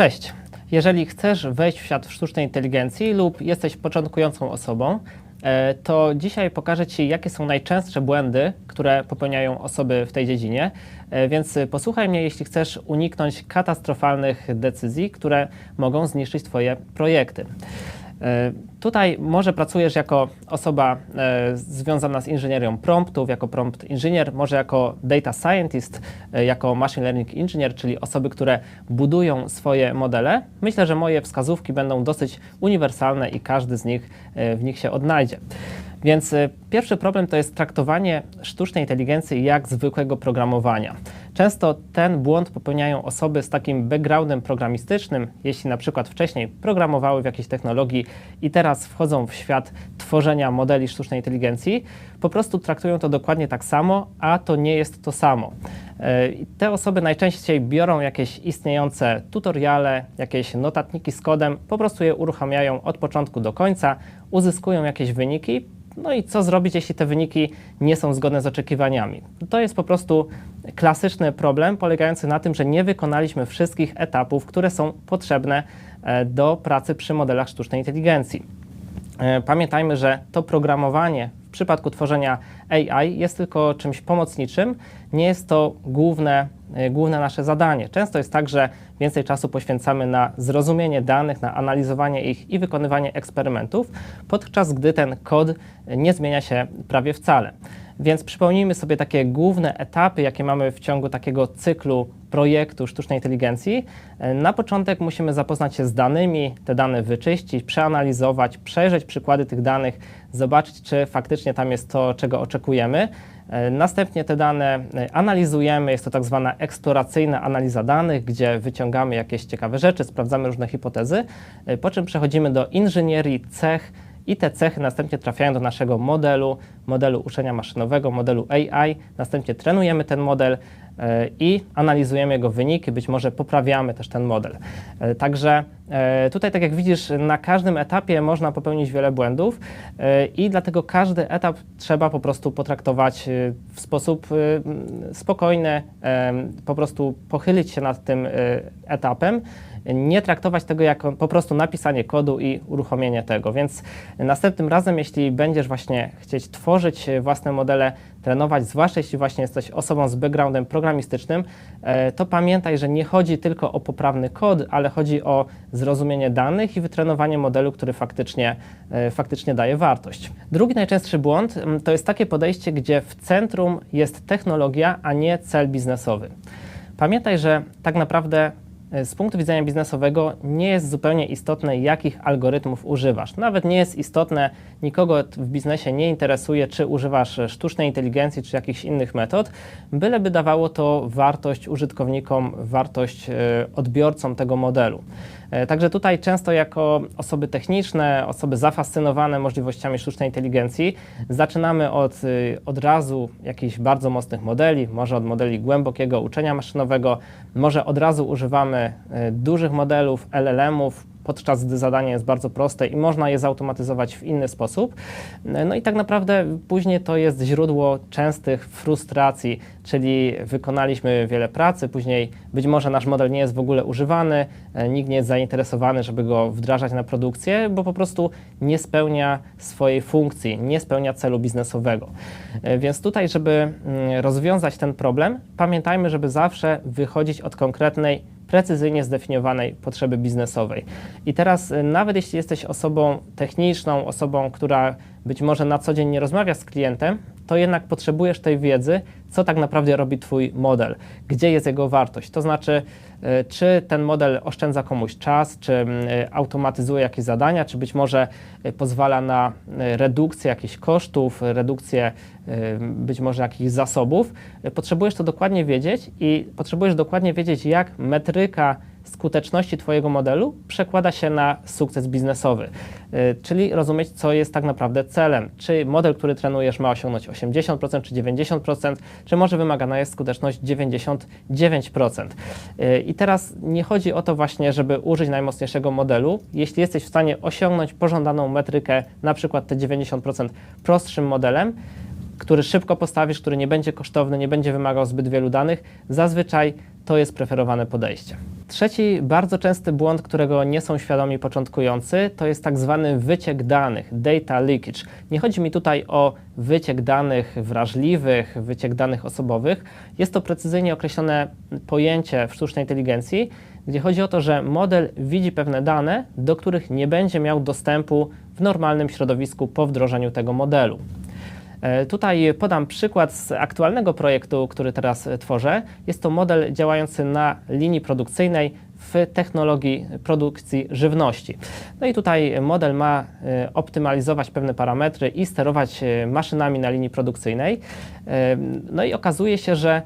Cześć. Jeżeli chcesz wejść w świat sztucznej inteligencji lub jesteś początkującą osobą, e, to dzisiaj pokażę Ci, jakie są najczęstsze błędy, które popełniają osoby w tej dziedzinie. E, Więc posłuchaj mnie, jeśli chcesz uniknąć katastrofalnych decyzji, które mogą zniszczyć Twoje projekty. E, Tutaj może pracujesz jako osoba e, związana z inżynierią promptów, jako prompt inżynier, może jako data scientist, e, jako machine learning engineer, czyli osoby, które budują swoje modele. Myślę, że moje wskazówki będą dosyć uniwersalne i każdy z nich w nich się odnajdzie. Więc e, pierwszy problem to jest traktowanie sztucznej inteligencji jak zwykłego programowania. Często ten błąd popełniają osoby z takim backgroundem programistycznym, jeśli na przykład wcześniej programowały w jakiejś technologii i teraz wchodzą w świat tworzenia modeli sztucznej inteligencji, po prostu traktują to dokładnie tak samo, a to nie jest to samo. I Te osoby najczęściej biorą jakieś istniejące tutoriale, jakieś notatniki z kodem, po prostu je uruchamiają od początku do końca, uzyskują jakieś wyniki, no i co zrobić, jeśli te wyniki nie są zgodne z oczekiwaniami? To jest po prostu klasyczny problem polegający na tym, że nie wykonaliśmy wszystkich etapów, które są potrzebne e, do pracy przy modelach sztucznej inteligencji. E, Pamiętajmy, że to programowanie w przypadku tworzenia AI jest tylko czymś pomocniczym, nie jest to główne, e, główne nasze zadanie. Często jest tak, że więcej czasu poświęcamy na zrozumienie danych, na analizowanie ich i wykonywanie eksperymentów, podczas gdy ten kod nie zmienia się prawie wcale. Więc przypomnijmy sobie takie główne etapy, jakie mamy w ciągu takiego cyklu projektu sztucznej inteligencji. Na początek musimy zapoznać się z danymi, te dane wyczyścić, przeanalizować, przejrzeć przykłady tych danych, zobaczyć, czy faktycznie tam jest to, czego oczekujemy. Następnie te dane e, analizujemy, jest to tak zwana eksploracyjna analiza danych, gdzie wyciągamy jakieś ciekawe rzeczy, sprawdzamy różne hipotezy, e, po czym przechodzimy do inżynierii cech i te cechy następnie trafiają do naszego modelu, modelu uczenia maszynowego, modelu AI. Następnie trenujemy ten model e, i analizujemy jego wyniki, być może poprawiamy też ten model. E, Także e, tutaj, tak jak widzisz, na każdym etapie można popełnić wiele błędów i dlatego każdy etap trzeba po prostu potraktować w sposób spokojny, po prostu pochylić się nad tym etapem nie traktować tego jako po prostu napisanie kodu i uruchomienie tego. Więc następnym razem, jeśli będziesz właśnie chcieć tworzyć własne modele, trenować, zwłaszcza jeśli właśnie jesteś osobą z backgroundem programistycznym, e, to pamiętaj, że nie chodzi tylko o poprawny kod, ale chodzi o zrozumienie danych i wytrenowanie modelu, który faktycznie, e, faktycznie daje wartość. Drugi najczęstszy błąd mm, to jest takie podejście, gdzie w centrum jest technologia, a nie cel biznesowy. Pamiętaj, że tak naprawdę z punktu widzenia biznesowego nie jest zupełnie istotne, jakich algorytmów używasz. Nawet nie jest istotne, nikogo w biznesie nie interesuje, czy używasz e, sztucznej inteligencji, czy jakichś innych metod, byleby dawało to wartość użytkownikom, wartość e, odbiorcom tego modelu. E, Także tutaj często jako osoby techniczne, osoby zafascynowane możliwościami sztucznej inteligencji, zaczynamy od, od razu jakichś bardzo mocnych modeli, może od modeli głębokiego uczenia maszynowego, może od razu używamy y, dużych modelów, LLM-ów, podczas gdy zadanie jest bardzo proste i można je zautomatyzować w inny sposób. E, No i tak naprawdę później to jest źródło częstych frustracji, czyli wykonaliśmy wiele pracy, później być może nasz model nie jest w ogóle używany, e, nikt nie jest zainteresowany, żeby go wdrażać na produkcję, bo po prostu nie spełnia swojej funkcji, nie spełnia celu biznesowego. E, Więc tutaj, żeby mm, rozwiązać ten problem, pamiętajmy, żeby zawsze wychodzić od konkretnej precyzyjnie zdefiniowanej potrzeby biznesowej. I teraz, y, nawet jeśli jesteś osobą techniczną, osobą, która być może na co dzień nie rozmawia z klientem, to jednak potrzebujesz tej wiedzy, co tak naprawdę robi Twój model, gdzie jest jego wartość. To znaczy, y, czy ten model oszczędza komuś czas, czy y, automatyzuje jakieś zadania, czy być może y, pozwala na redukcję jakichś kosztów, redukcję być może jakichś zasobów. Potrzebujesz to dokładnie wiedzieć i potrzebujesz dokładnie wiedzieć, jak metryka skuteczności Twojego modelu przekłada się na sukces biznesowy. Y, Czyli rozumieć, co jest tak naprawdę celem. Czy model, który trenujesz, ma osiągnąć 80% czy 90%, czy może wymagana jest skuteczność 99%. Y, I teraz nie chodzi o to właśnie, żeby użyć najmocniejszego modelu. Jeśli jesteś w stanie osiągnąć pożądaną metrykę, na przykład te 90% prostszym modelem, który szybko postawisz, który nie będzie kosztowny, nie będzie wymagał zbyt wielu danych, zazwyczaj to jest preferowane podejście. Trzeci bardzo częsty błąd, którego nie są świadomi początkujący, to jest tak zwany wyciek danych, data leakage. Nie chodzi mi tutaj o wyciek danych wrażliwych, wyciek danych osobowych. Jest to precyzyjnie określone pojęcie w sztucznej inteligencji, gdzie chodzi o to, że model widzi pewne dane, do których nie będzie miał dostępu w normalnym środowisku po wdrożeniu tego modelu. E, Tutaj podam przykład z aktualnego projektu, który teraz tworzę. Jest to model działający na linii produkcyjnej w technologii produkcji żywności. No i tutaj model ma e, optymalizować pewne parametry i sterować e, maszynami na linii produkcyjnej. No i okazuje się, że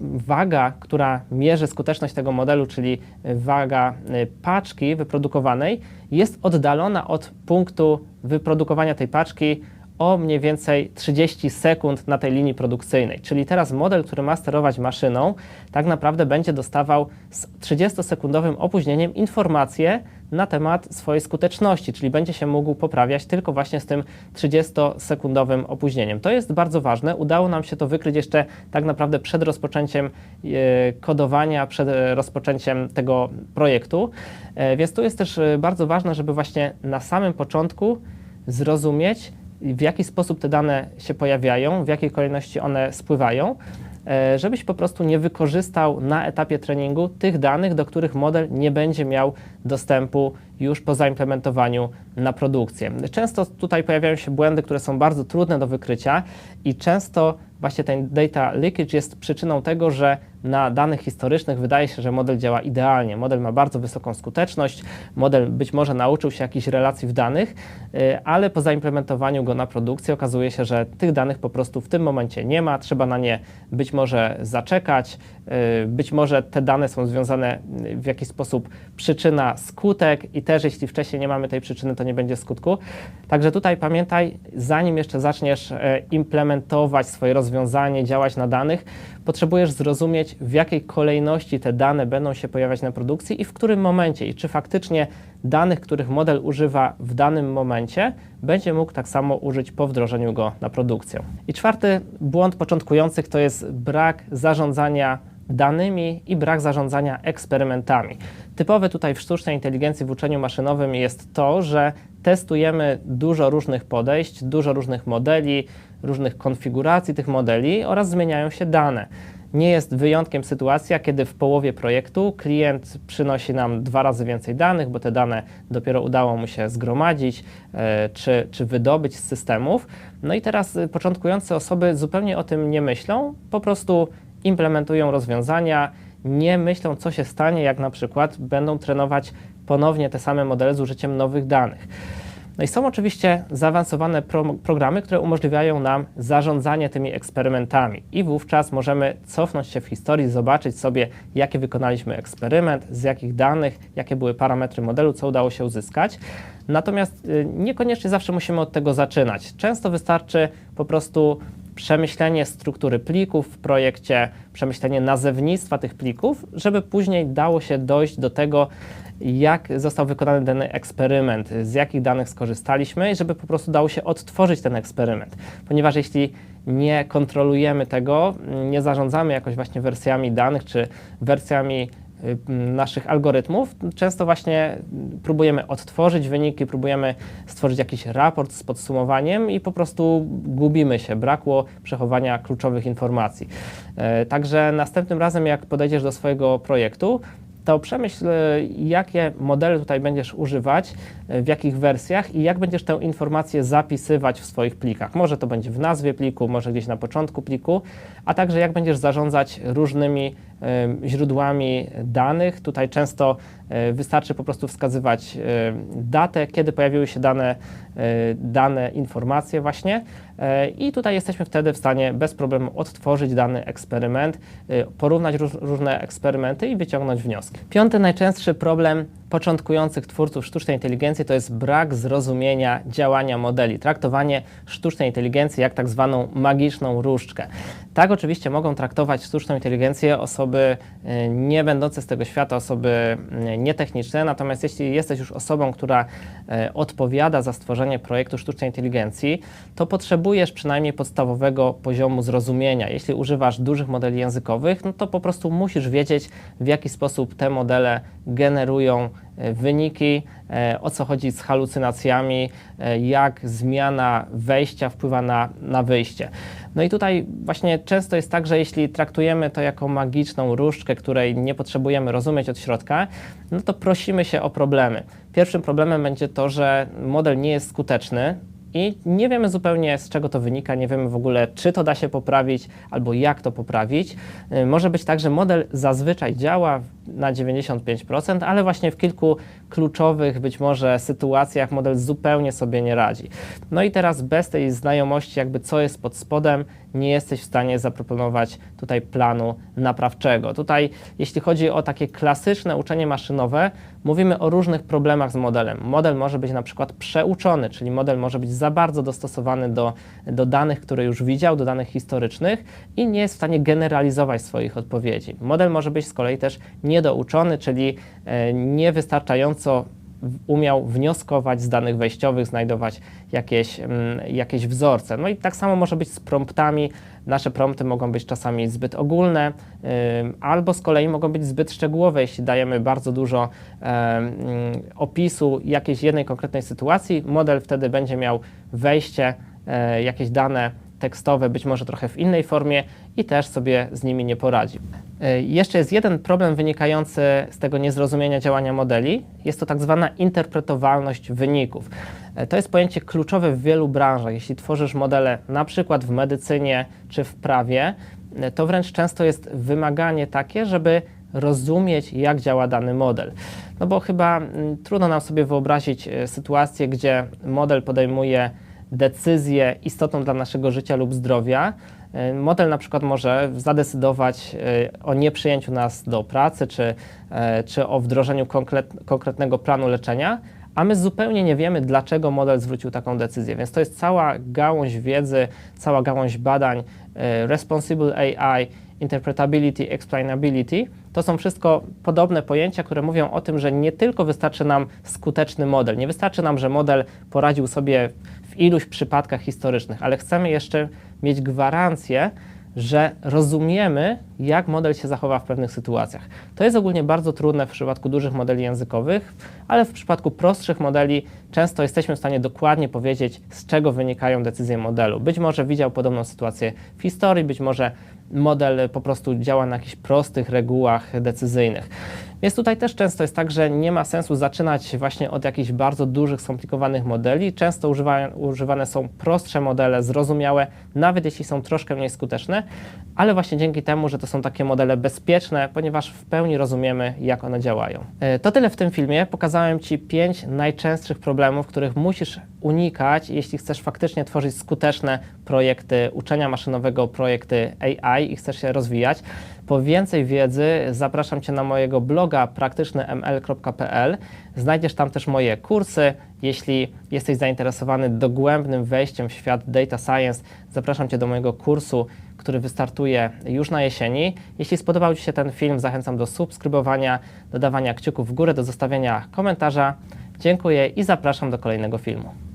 waga, która mierzy skuteczność tego modelu, czyli waga paczki wyprodukowanej, jest oddalona od punktu wyprodukowania tej paczki o mniej więcej 30 sekund na tej linii produkcyjnej. Czyli teraz model, który ma sterować maszyną, tak naprawdę będzie dostawał z 30-sekundowym opóźnieniem informacje na temat swojej skuteczności, czyli będzie się mógł poprawiać tylko właśnie z tym 30-sekundowym opóźnieniem. To jest bardzo ważne. Udało nam się to wykryć jeszcze tak naprawdę przed rozpoczęciem e, kodowania, przed e, rozpoczęciem tego projektu. E, Więc tu jest też bardzo ważne, żeby właśnie na samym początku zrozumieć, w jaki sposób te dane się pojawiają, w jakiej kolejności one spływają, e, żebyś po prostu nie wykorzystał na etapie treningu tych danych, do których model nie będzie miał dostępu już po zaimplementowaniu na produkcję. Często tutaj pojawiają się błędy, które są bardzo trudne do wykrycia i często właśnie ten data leakage jest przyczyną tego, że na danych historycznych wydaje się, że model działa idealnie. Model ma bardzo wysoką skuteczność, model być może nauczył się jakichś relacji w danych, y, ale po zaimplementowaniu go na produkcję okazuje się, że tych danych po prostu w tym momencie nie ma, trzeba na nie być może zaczekać, y, być może te dane są związane y, w jakiś sposób przyczyna, skutek i też jeśli wcześniej nie mamy tej przyczyny, to nie będzie skutku. Także tutaj pamiętaj, zanim jeszcze zaczniesz e, implementować swoje rozwiązanie, działać na danych, potrzebujesz zrozumieć, w jakiej kolejności te dane będą się pojawiać na produkcji i w którym momencie, i czy faktycznie danych, których model używa w danym momencie, będzie mógł tak samo użyć po wdrożeniu go na produkcję. I czwarty błąd początkujących to jest brak zarządzania danymi i brak zarządzania eksperymentami. Typowe tutaj w sztucznej inteligencji, w uczeniu maszynowym jest to, że testujemy dużo różnych podejść, dużo różnych modeli, różnych konfiguracji tych modeli oraz zmieniają się dane. Nie jest wyjątkiem sytuacja, kiedy w połowie projektu klient przynosi nam dwa razy więcej danych, bo te dane dopiero udało mu się zgromadzić e, czy, czy wydobyć z systemów. No i teraz y, początkujące osoby zupełnie o tym nie myślą, po prostu implementują rozwiązania, nie myślą, co się stanie, jak na przykład będą trenować ponownie te same modele z użyciem nowych danych. No i są oczywiście zaawansowane pro programy, które umożliwiają nam zarządzanie tymi eksperymentami i wówczas możemy cofnąć się w historii, zobaczyć sobie, jaki wykonaliśmy eksperyment, z jakich danych, jakie były parametry modelu, co udało się uzyskać. Natomiast y, niekoniecznie zawsze musimy od tego zaczynać. Często wystarczy po prostu przemyślenie struktury plików w projekcie, przemyślenie nazewnictwa tych plików, żeby później dało się dojść do tego, jak został wykonany dany eksperyment, z jakich danych skorzystaliśmy i żeby po prostu dało się odtworzyć ten eksperyment. Ponieważ jeśli nie kontrolujemy tego, nie zarządzamy jakoś właśnie wersjami danych czy wersjami naszych algorytmów, często właśnie próbujemy odtworzyć wyniki, próbujemy stworzyć jakiś raport z podsumowaniem i po prostu gubimy się, brakło przechowania kluczowych informacji. E, Także następnym razem, jak podejdziesz do swojego projektu, to przemyśl, e, jakie modele tutaj będziesz używać, w jakich wersjach i jak będziesz tę informację zapisywać w swoich plikach. Może to będzie w nazwie pliku, może gdzieś na początku pliku, a także jak będziesz zarządzać różnymi źródłami danych. Tutaj często e, wystarczy po prostu wskazywać e, datę, kiedy pojawiły się dane, e, dane informacje właśnie i tutaj jesteśmy wtedy w stanie bez problemu odtworzyć dany eksperyment, porównać róż, różne eksperymenty i wyciągnąć wnioski. Piąty najczęstszy problem początkujących twórców sztucznej inteligencji to jest brak zrozumienia działania modeli, traktowanie sztucznej inteligencji jak tak zwaną magiczną różdżkę. Tak oczywiście mogą traktować sztuczną inteligencję osoby y, nie będące z tego świata, osoby y, nietechniczne, natomiast jeśli jesteś już osobą, która y, odpowiada za stworzenie projektu sztucznej inteligencji, to potrzebujesz przynajmniej podstawowego poziomu zrozumienia. Jeśli używasz dużych modeli językowych, no to po prostu musisz wiedzieć, w jaki sposób te modele generują e, wyniki, e, o co chodzi z halucynacjami, e, jak zmiana wejścia wpływa na, na wyjście. No i tutaj właśnie często jest tak, że jeśli traktujemy to jako magiczną różdżkę, której nie potrzebujemy rozumieć od środka, no to prosimy się o problemy. Pierwszym problemem będzie to, że model nie jest skuteczny, i nie wiemy zupełnie z czego to wynika, nie wiemy w ogóle czy to da się poprawić albo jak to poprawić. Y, Może być tak, że model zazwyczaj działa na 95%, ale właśnie w kilku kluczowych być może sytuacjach model zupełnie sobie nie radzi. No i teraz bez tej znajomości jakby co jest pod spodem, nie jesteś w stanie zaproponować tutaj planu naprawczego. Tutaj jeśli chodzi o takie klasyczne uczenie maszynowe, mówimy o różnych problemach z modelem. Model może być na przykład przeuczony, czyli model może być za bardzo dostosowany do, do danych, które już widział, do danych historycznych i nie jest w stanie generalizować swoich odpowiedzi. Model może być z kolei też niedouczony, czyli e, niewystarczająco umiał wnioskować z danych wejściowych, znajdować jakieś, mm, jakieś wzorce. No i tak samo może być z promptami. Nasze prompty mogą być czasami zbyt ogólne, ym, albo z kolei mogą być zbyt szczegółowe, jeśli dajemy bardzo dużo em, mm, opisu jakiejś jednej konkretnej sytuacji. Model wtedy będzie miał wejście, e, jakieś dane tekstowe, być może trochę w innej formie i też sobie z nimi nie poradzi. E, Jeszcze jest jeden problem wynikający z tego niezrozumienia działania modeli. Jest to tak zwana interpretowalność wyników. E, To jest pojęcie kluczowe w wielu branżach. Jeśli tworzysz modele na przykład w medycynie czy w prawie, e, to wręcz często jest wymaganie takie, żeby rozumieć, jak działa dany model. No bo chyba mm, trudno nam sobie wyobrazić sytuację, gdzie model podejmuje decyzję istotną dla naszego życia lub zdrowia. E, Model na przykład może zadecydować e, o nieprzyjęciu nas do pracy, czy, e, czy o wdrożeniu konkret, konkretnego planu leczenia, a my zupełnie nie wiemy, dlaczego model zwrócił taką decyzję. Więc to jest cała gałąź wiedzy, cała gałąź badań Responsible AI, Interpretability, Explainability. To są wszystko podobne pojęcia, które mówią o tym, że nie tylko wystarczy nam skuteczny model, nie wystarczy nam, że model poradził sobie w iluś przypadkach historycznych, ale chcemy jeszcze mieć gwarancję, że rozumiemy, jak model się zachowa w pewnych sytuacjach. To jest ogólnie bardzo trudne w przypadku dużych modeli językowych, ale w przypadku prostszych modeli często jesteśmy w stanie dokładnie powiedzieć, z czego wynikają decyzje modelu. Być może widział podobną sytuację w historii, być może model po prostu działa na jakichś prostych regułach decyzyjnych. Więc tutaj też często jest tak, że nie ma sensu zaczynać właśnie od jakichś bardzo dużych, skomplikowanych modeli. Często używa, używane są prostsze modele, zrozumiałe, nawet jeśli są troszkę mniej skuteczne, ale właśnie dzięki temu, że to są takie modele bezpieczne, ponieważ w pełni rozumiemy, jak one działają. E, To tyle w tym filmie. Pokazałem Ci pięć najczęstszych problemów, których musisz unikać, jeśli chcesz faktycznie tworzyć skuteczne projekty uczenia maszynowego, projekty AI i chcesz się rozwijać. Po więcej wiedzy zapraszam Cię na mojego bloga praktycznyml.pl. Znajdziesz tam też moje kursy. Jeśli jesteś zainteresowany dogłębnym wejściem w świat data science, zapraszam Cię do mojego kursu, który wystartuje już na jesieni. Jeśli spodobał Ci się ten film, zachęcam do subskrybowania, dodawania kciuków w górę, do zostawienia komentarza. Dziękuję i zapraszam do kolejnego filmu.